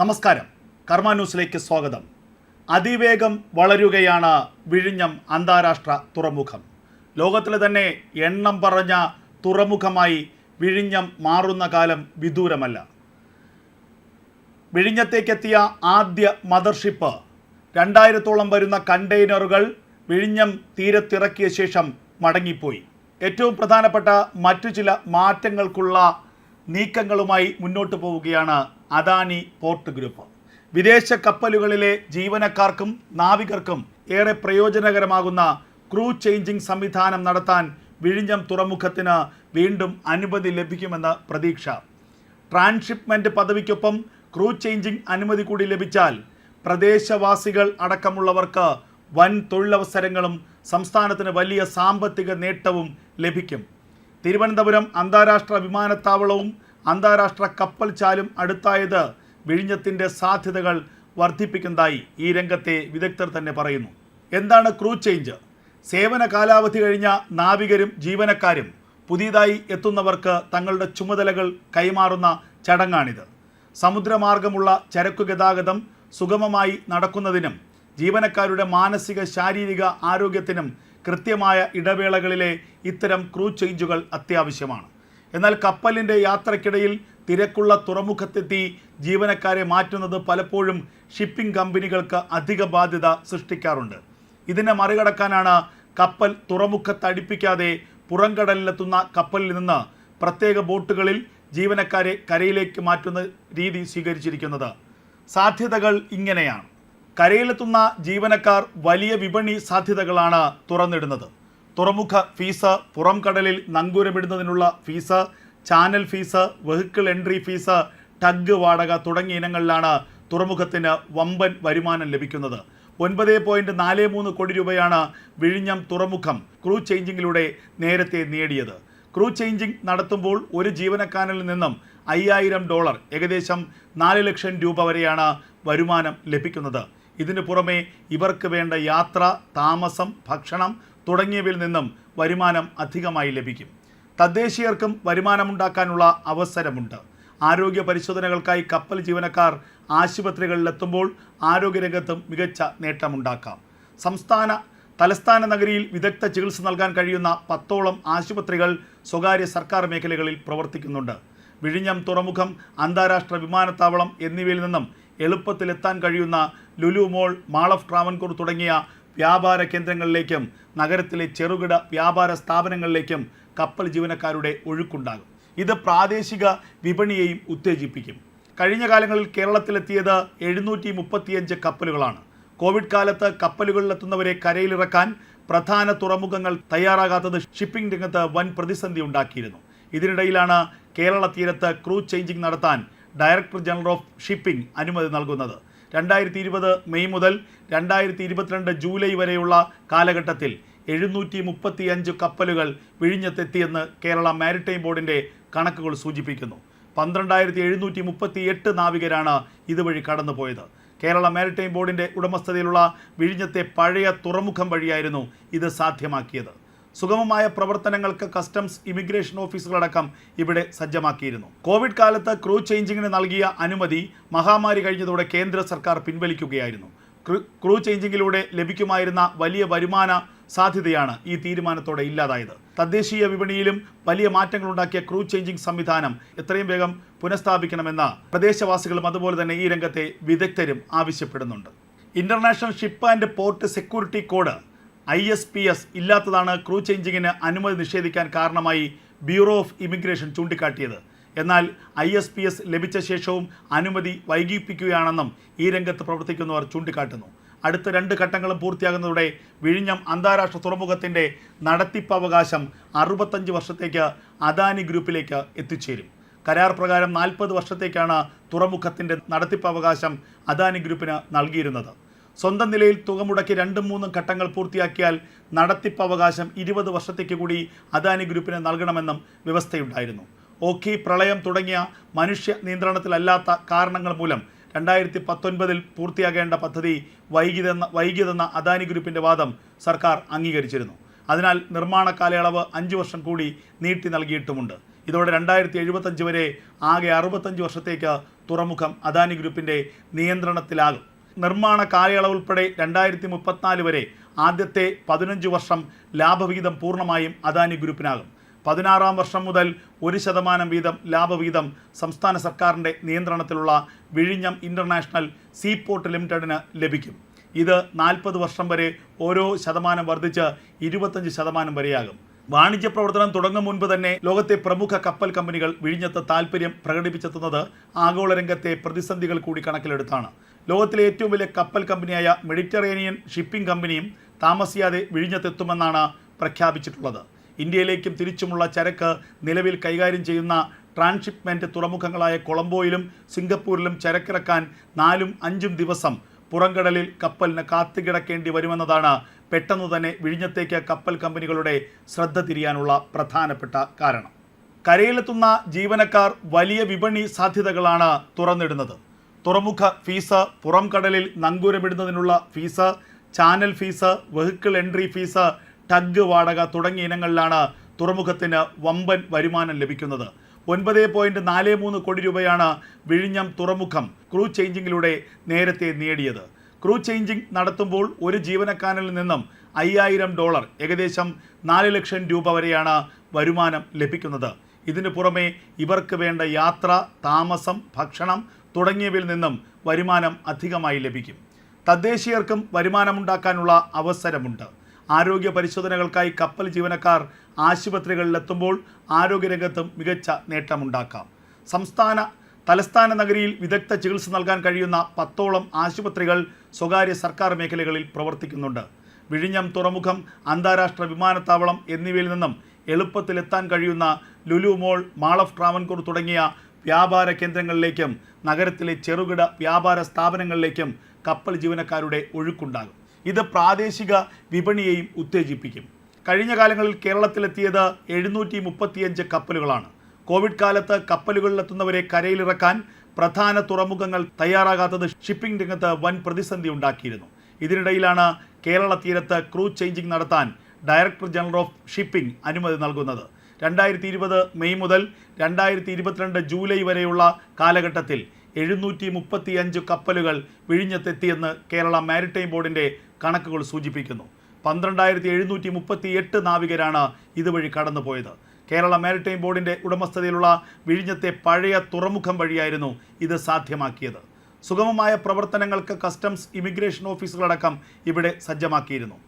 നമസ്കാരം. കർമ്മ ന്യൂസിലേക്ക് സ്വാഗതം. അതിവേഗം വളരുകയാണ് വിഴിഞ്ഞം അന്താരാഷ്ട്ര തുറമുഖം. ലോകത്തിലെ തന്നെ എണ്ണം പറഞ്ഞ തുറമുഖമായി വിഴിഞ്ഞം മാറുന്ന കാലം വിദൂരമല്ല. വിഴിഞ്ഞത്തേക്കെത്തിയ ആദ്യ മദർഷിപ്പ് രണ്ടായിരത്തോളം വരുന്ന കണ്ടെയ്നറുകൾ വിഴിഞ്ഞം തീരത്തിറക്കിയ ശേഷം മടങ്ങിപ്പോയി. ഏറ്റവും പ്രധാനപ്പെട്ട മറ്റു ചില മാറ്റങ്ങൾക്കുള്ള നീക്കങ്ങളുമായി മുന്നോട്ട് പോവുകയാണ് അദാനി പോർട്ട് ഗ്രൂപ്പ്. വിദേശ കപ്പലുകളിലെ ജീവനക്കാർക്കും നാവികർക്കും ഏറെ പ്രയോജനകരമാകുന്ന ക്രൂ ചേഞ്ചിങ് സംവിധാനം നടത്താൻ വിഴിഞ്ഞം തുറമുഖത്തിന് വീണ്ടും അനുമതി ലഭിക്കുമെന്ന് പ്രതീക്ഷ. ട്രാൻസ്ഷിപ്മെന്റ് പദവിക്കൊപ്പം ക്രൂ ചേഞ്ചിങ് അനുമതി കൂടി ലഭിച്ചാൽ പ്രദേശവാസികൾ അടക്കമുള്ളവർക്ക് വൻ തൊഴിലവസരങ്ങളും സംസ്ഥാനത്തിന് വലിയ സാമ്പത്തിക നേട്ടവും ലഭിക്കും. തിരുവനന്തപുരം അന്താരാഷ്ട്ര വിമാനത്താവളവും അന്താരാഷ്ട്ര കപ്പൽ ചാലും അടുത്തായത് വിഴിഞ്ഞത്തിന്റെ സാധ്യതകൾ വർദ്ധിപ്പിക്കുന്നതായി ഈ രംഗത്തെ വിദഗ്ധർ തന്നെ പറയുന്നു. എന്താണ് ക്രൂ ചേഞ്ച് സേവന കാലാവധി കഴിഞ്ഞ നാവികരും ജീവനക്കാരും പുതിയതായി എത്തുന്നവർക്ക് തങ്ങളുടെ ചുമതലകൾ കൈമാറുന്ന ചടങ്ങാണിത്. സമുദ്രമാർഗമുള്ള ചരക്കു ഗതാഗതം സുഗമമായി നടക്കുന്നതിനും ജീവനക്കാരുടെ മാനസിക ശാരീരിക ആരോഗ്യത്തിനും കൃത്യമായ ഇടവേളകളിലെ ഇത്തരം ക്രൂ ചേഞ്ചുകൾ അത്യാവശ്യമാണ്. എന്നാൽ കപ്പലിന്റെ യാത്രക്കിടയിൽ തിരക്കുള്ള തുറമുഖത്തെത്തി ജീവനക്കാരെ മാറ്റുന്നത് പലപ്പോഴും ഷിപ്പിംഗ് കമ്പനികൾക്ക് അധിക ബാധ്യത സൃഷ്ടിക്കാറുണ്ട്. ഇതിനെ മറികടക്കാനാണ് കപ്പൽ തുറമുഖത്ത് അടുപ്പിക്കാതെ പുറംകടലിലെത്തുന്ന കപ്പലിൽ നിന്ന് പ്രത്യേക ബോട്ടുകളിൽ ജീവനക്കാരെ കരയിലേക്ക് മാറ്റുന്ന രീതി സ്വീകരിച്ചിരിക്കുന്നത്. സാധ്യതകൾ ഇങ്ങനെയാണ്. കരയിലെത്തുന്ന ജീവനക്കാർ വലിയ വിപണി സാധ്യതകളാണ് തുറന്നിടുന്നത്. തുറമുഖ ഫീസ് പുറം കടലിൽ നങ്കൂരമിടുന്നതിനുള്ള fees channel fees vehicle entry fees tug വാടക തുടങ്ങിയ ഇനങ്ങളിലാണ് തുറമുഖത്തിന് വമ്പൻ വരുമാനം ലഭിക്കുന്നത്. ഒൻപത് പോയിന്റ് നാല് മൂന്ന് കോടി രൂപയാണ് വിഴിഞ്ഞം തുറമുഖം ക്രൂ ചേഞ്ചിങ്ങിലൂടെ നേരത്തെ നേടിയത്. ക്രൂ ചേഞ്ചിങ് നടത്തുമ്പോൾ ഒരു ജീവനക്കാരനിൽ നിന്നും അയ്യായിരം ഡോളർ ഏകദേശം നാല് ലക്ഷം രൂപ വരെയാണ് വരുമാനം ലഭിക്കുന്നത്. ഇതിനു പുറമെ ഇവർക്ക് വേണ്ട യാത്ര താമസം ഭക്ഷണം തുടങ്ങിയവയിൽ നിന്നും വരുമാനം അധികമായി ലഭിക്കും. തദ്ദേശീയർക്കും വരുമാനമുണ്ടാക്കാനുള്ള അവസരമുണ്ട്. ആരോഗ്യ പരിശോധനകൾക്കായി കപ്പൽ ജീവനക്കാർ ആശുപത്രികളിലെത്തുമ്പോൾ ആരോഗ്യരംഗത്തും മികച്ച നേട്ടമുണ്ടാക്കാം. സംസ്ഥാന തലസ്ഥാന നഗരിയിൽ വിദഗ്ധ ചികിത്സ നൽകാൻ കഴിയുന്ന പത്തോളം ആശുപത്രികൾ സ്വകാര്യ സർക്കാർ മേഖലകളിൽ പ്രവർത്തിക്കുന്നുണ്ട്. വിഴിഞ്ഞം തുറമുഖം അന്താരാഷ്ട്ര വിമാനത്താവളം എന്നിവയിൽ നിന്നും എളുപ്പത്തിലെത്താൻ കഴിയുന്ന Lulu mall mall of Travancore തുടങ്ങിയ വ്യാപാര കേന്ദ്രങ്ങളിലേക്കും നഗരത്തിലെ ചെറുകിട വ്യാപാര സ്ഥാപനങ്ങളിലേക്കും കപ്പൽ ജീവനക്കാരുടെ ഒഴുക്കുണ്ടാകും. ഇത് പ്രാദേശിക വിപണിയെയും ഉത്തേജിപ്പിക്കും. കഴിഞ്ഞ കാലങ്ങളിൽ കേരളത്തിലെത്തിയത് എഴുന്നൂറ്റി മുപ്പത്തിയഞ്ച് കപ്പലുകളാണ്. കോവിഡ് കാലത്ത് കപ്പലുകളിലെത്തുന്നവരെ കരയിലിറക്കാൻ പ്രധാന തുറമുഖങ്ങൾ തയ്യാറാകാത്തത് ഷിപ്പിംഗ് രംഗത്ത് വൻ പ്രതിസന്ധി ഉണ്ടാക്കിയിരുന്നു. ഇതിനിടയിലാണ് കേരള തീരത്ത് ക്രൂ ചേഞ്ചിങ് നടത്താൻ ഡയറക്ടർ ജനറൽ ഓഫ് ഷിപ്പിംഗ് അനുമതി നൽകുന്നത്. രണ്ടായിരത്തി ഇരുപത് മെയ് മുതൽ രണ്ടായിരത്തി ഇരുപത്തിരണ്ട് ജൂലൈ വരെയുള്ള കാലഘട്ടത്തിൽ എഴുന്നൂറ്റി മുപ്പത്തിയഞ്ച് കപ്പലുകൾ വിഴിഞ്ഞത്തെത്തിയെന്ന് കേരള മാരിടൈം ബോർഡിന്റെ കണക്കുകൾ സൂചിപ്പിക്കുന്നു. പന്ത്രണ്ടായിരത്തി എഴുന്നൂറ്റി മുപ്പത്തി എട്ട് നാവികരാണ് ഇതുവഴി കടന്നുപോയത്. കേരള മാരിടൈം ബോർഡിന്റെ ഉടമസ്ഥതയിലുള്ള വിഴിഞ്ഞത്തെ പഴയ തുറമുഖം വഴിയായിരുന്നു ഇത് സാധ്യമാക്കിയത്. സുഗമമായ പ്രവർത്തനങ്ങൾക്ക് കസ്റ്റംസ് ഇമിഗ്രേഷൻ ഓഫീസുകളടക്കം ഇവിടെ സജ്ജമാക്കിയിരുന്നു. കോവിഡ് കാലത്ത് ക്രൂ ചേഞ്ചിങ്ങിന് നൽകിയ അനുമതി മഹാമാരി കഴിഞ്ഞതോടെ കേന്ദ്ര സർക്കാർ പിൻവലിക്കുകയായിരുന്നു. ക്രൂ- ചേഞ്ചിങ്ങിലൂടെ ലഭിക്കുമായിരുന്ന വലിയ വരുമാന സാധ്യതയാണ് ഈ തീരുമാനത്തോടെ ഇല്ലാതായത്. തദ്ദേശീയ വിപണിയിലും വലിയ മാറ്റങ്ങൾ ഉണ്ടാക്കിയ ക്രൂ ചേഞ്ചിങ് സംവിധാനം എത്രയും വേഗം പുനഃസ്ഥാപിക്കണമെന്ന് പ്രദേശവാസികളും അതുപോലെ തന്നെ ഈ രംഗത്തെ വിദഗ്ധരും ആവശ്യപ്പെടുന്നുണ്ട്. International ship and port security code I S P S ഇല്ലാത്തതാണ് ക്രൂ ചേഞ്ചിങ്ങിന് അനുമതി നിഷേധിക്കാൻ കാരണമായി ബ്യൂറോ ഓഫ് ഇമിഗ്രേഷൻ ചൂണ്ടിക്കാട്ടിയത്. എന്നാൽ ഐ എസ് പി എസ് ലഭിച്ച ശേഷവും അനുമതി വൈകിപ്പിക്കുകയാണെന്നും ഈ രംഗത്ത് പ്രവർത്തിക്കുന്നവർ ചൂണ്ടിക്കാട്ടുന്നു. അടുത്ത രണ്ട് ഘട്ടങ്ങളും പൂർത്തിയാകുന്നതോടെ വിഴിഞ്ഞം അന്താരാഷ്ട്ര തുറമുഖത്തിന്റെ നടത്തിപ്പവകാശം അറുപത്തഞ്ച് വർഷത്തേക്ക് അദാനി ഗ്രൂപ്പിലേക്ക് എത്തിച്ചേരും. കരാർ പ്രകാരം നാൽപ്പത് വർഷത്തേക്കാണ് തുറമുഖത്തിന്റെ നടത്തിപ്പവകാശം അദാനി ഗ്രൂപ്പിന് നൽകിയിരുന്നത്. സ്വന്തം നിലയിൽ തുക മുടക്കി രണ്ടും മൂന്നും ഘട്ടങ്ങൾ പൂർത്തിയാക്കിയാൽ നടത്തിപ്പ് അവകാശം ഇരുപത് വർഷത്തേക്ക് കൂടി അദാനി ഗ്രൂപ്പിന് നൽകണമെന്നും വ്യവസ്ഥയുണ്ടായിരുന്നു. ഓഖി പ്രളയം തുടങ്ങിയ മനുഷ്യ നിയന്ത്രണത്തിലല്ലാത്ത കാരണങ്ങൾ മൂലം രണ്ടായിരത്തി പത്തൊൻപതിൽ പൂർത്തിയാകേണ്ട പദ്ധതി വൈകിതെന്ന വൈകിയതെന്ന അദാനി ഗ്രൂപ്പിന്റെ വാദം സർക്കാർ അംഗീകരിച്ചിരുന്നു. അതിനാൽ നിർമ്മാണ കാലയളവ് അഞ്ച് വർഷം കൂടി നീട്ടി നൽകിയിട്ടുമുണ്ട്. ഇതോടെ രണ്ടായിരത്തി എഴുപത്തഞ്ച് വരെ ആകെ അറുപത്തഞ്ച് വർഷത്തേക്ക് തുറമുഖം അദാനി ഗ്രൂപ്പിന്റെ നിയന്ത്രണത്തിലാകും. നിർമ്മാണ കാലയളവ് ഉൾപ്പെടെ രണ്ടായിരത്തി മുപ്പത്തിനാല് വരെ ആദ്യത്തെ പതിനഞ്ച് വർഷം ലാഭവിഹിതം പൂർണമായും അദാനി ഗ്രൂപ്പിനാകും. പതിനാറാം വർഷം മുതൽ ഒരു ശതമാനം വീതം ലാഭവിഹിതം സംസ്ഥാന സർക്കാരിന്റെ നിയന്ത്രണത്തിലുള്ള വിഴിഞ്ഞം ഇന്റർനാഷണൽ സീ പോർട്ട് ലിമിറ്റഡിന് ലഭിക്കും. ഇത് നാൽപ്പത് വർഷം വരെ ഓരോ ശതമാനം വർദ്ധിച്ച് ഇരുപത്തഞ്ച് ശതമാനം വരെയാകും. വാണിജ്യ പ്രവർത്തനം തുടങ്ങും മുൻപ് തന്നെ ലോകത്തെ പ്രമുഖ കപ്പൽ കമ്പനികൾ വിഴിഞ്ഞത്ത് താൽപ്പര്യം പ്രകടിപ്പിച്ചെത്തുന്നത് ആഗോള രംഗത്തെ പ്രതിസന്ധികൾ കൂടി കണക്കിലെടുത്താണ്. ലോകത്തിലെ ഏറ്റവും വലിയ കപ്പൽ കമ്പനിയായ മെഡിറ്ററേനിയൻ ഷിപ്പിംഗ് കമ്പനിയും താമസിയാതെ വിഴിഞ്ഞത്തെത്തുമെന്നാണ് പ്രഖ്യാപിച്ചിട്ടുള്ളത്. ഇന്ത്യയിലേക്കും തിരിച്ചുമുള്ള ചരക്ക് നിലവിൽ കൈകാര്യം ചെയ്യുന്ന ട്രാൻഷിപ്മെന്റ് തുറമുഖങ്ങളായ കൊളംബോയിലും സിംഗപ്പൂരിലും ചരക്കിറക്കാൻ നാലും അഞ്ചും ദിവസം പുറംകടലിൽ കപ്പലിന് കാത്തുകിടക്കേണ്ടി വരുമെന്നതാണ് പെട്ടെന്ന് തന്നെ വിഴിഞ്ഞത്തേക്ക് കപ്പൽ കമ്പനികളുടെ ശ്രദ്ധ തിരിയാനുള്ള പ്രധാനപ്പെട്ട കാരണം. കരയിലെത്തുന്ന ജീവനക്കാർ വലിയ വിപണി സാധ്യതകളാണ് തുറന്നിടുന്നത്. തുറമുഖ ഫീസ് പുറം കടലിൽ നങ്കൂരമിടുന്നതിനുള്ള fees channel fees vehicle entry fees tug വാടക തുടങ്ങിയ ഇനങ്ങളിലാണ് തുറമുഖത്തിന് വമ്പൻ വരുമാനം ലഭിക്കുന്നത്. ഒൻപത് പോയിന്റ് നാല് മൂന്ന് കോടി രൂപയാണ് വിഴിഞ്ഞം തുറമുഖം ക്രൂ ചേഞ്ചിങ്ങിലൂടെ നേരത്തെ നേടിയത്. ക്രൂ ചേഞ്ചിങ് നടത്തുമ്പോൾ ഒരു ജീവനക്കാരനിൽ നിന്നും അയ്യായിരം ഡോളർ ഏകദേശം നാല് ലക്ഷം രൂപ വരെയാണ് വരുമാനം ലഭിക്കുന്നത്. ഇതിനു പുറമെ ഇവർക്ക് വേണ്ട യാത്ര താമസം ഭക്ഷണം തുടങ്ങിയവയിൽ നിന്നും വരുമാനം അധികമായി ലഭിക്കും. തദ്ദേശീയർക്കും വരുമാനമുണ്ടാക്കാനുള്ള അവസരമുണ്ട്. ആരോഗ്യ പരിശോധനകൾക്കായി കപ്പൽ ജീവനക്കാർ ആശുപത്രികളിലെത്തുമ്പോൾ ആരോഗ്യരംഗത്തും മികച്ച നേട്ടമുണ്ടാക്കാം. സംസ്ഥാന തലസ്ഥാന നഗരിയിൽ വിദഗ്ധ ചികിത്സ നൽകാൻ കഴിയുന്ന പത്തോളം ആശുപത്രികൾ സ്വകാര്യ സർക്കാർ മേഖലകളിൽ പ്രവർത്തിക്കുന്നുണ്ട്. വിഴിഞ്ഞം തുറമുഖം അന്താരാഷ്ട്ര വിമാനത്താവളം എന്നിവയിൽ നിന്നും എളുപ്പത്തിലെത്താൻ കഴിയുന്ന Lulu mall mall of Travancore തുടങ്ങിയ വ്യാപാര കേന്ദ്രങ്ങളിലേക്കും നഗരത്തിലെ ചെറുകിട വ്യാപാര സ്ഥാപനങ്ങളിലേക്കും കപ്പൽ ജീവനക്കാരുടെ ഒഴുക്കുണ്ടാകും. ഇത് പ്രാദേശിക വിപണിയെയും ഉത്തേജിപ്പിക്കും. കഴിഞ്ഞ കാലങ്ങളിൽ കേരളത്തിലെത്തിയത് എഴുന്നൂറ്റി മുപ്പത്തിയഞ്ച് കപ്പലുകളാണ്. കോവിഡ് കാലത്ത് കപ്പലുകളിലെത്തുന്നവരെ കരയിലിറക്കാൻ പ്രധാന തുറമുഖങ്ങൾ തയ്യാറാകാത്തത് ഷിപ്പിംഗ് രംഗത്ത് വൻ പ്രതിസന്ധി ഉണ്ടാക്കിയിരുന്നു. ഇതിനിടയിലാണ് കേരള തീരത്ത് ക്രൂ ചേഞ്ചിങ് നടത്താൻ ഡയറക്ടർ ജനറൽ ഓഫ് ഷിപ്പിംഗ് അനുമതി നൽകുന്നത്. രണ്ടായിരത്തി ഇരുപത് മെയ് മുതൽ രണ്ടായിരത്തി ഇരുപത്തിരണ്ട് ജൂലൈ വരെയുള്ള കാലഘട്ടത്തിൽ എഴുന്നൂറ്റി മുപ്പത്തി അഞ്ച് കപ്പലുകൾ വിഴിഞ്ഞത്തെത്തിയെന്ന് കേരള മാരിടൈം ബോർഡിന്റെ കണക്കുകൾ സൂചിപ്പിക്കുന്നു. പന്ത്രണ്ടായിരത്തി എഴുന്നൂറ്റി മുപ്പത്തി എട്ട് നാവികരാണ് ഇതുവഴി കടന്നുപോയത്. കേരള മാരിടൈം ബോർഡിന്റെ ഉടമസ്ഥതയിലുള്ള വിഴിഞ്ഞത്തെ പഴയ തുറമുഖം വഴിയായിരുന്നു ഇത് സാധ്യമാക്കിയത്. സുഗമമായ പ്രവർത്തനങ്ങൾക്ക് കസ്റ്റംസ് ഇമിഗ്രേഷൻ ഓഫീസുകളടക്കം ഇവിടെ സജ്ജമാക്കിയിരുന്നു.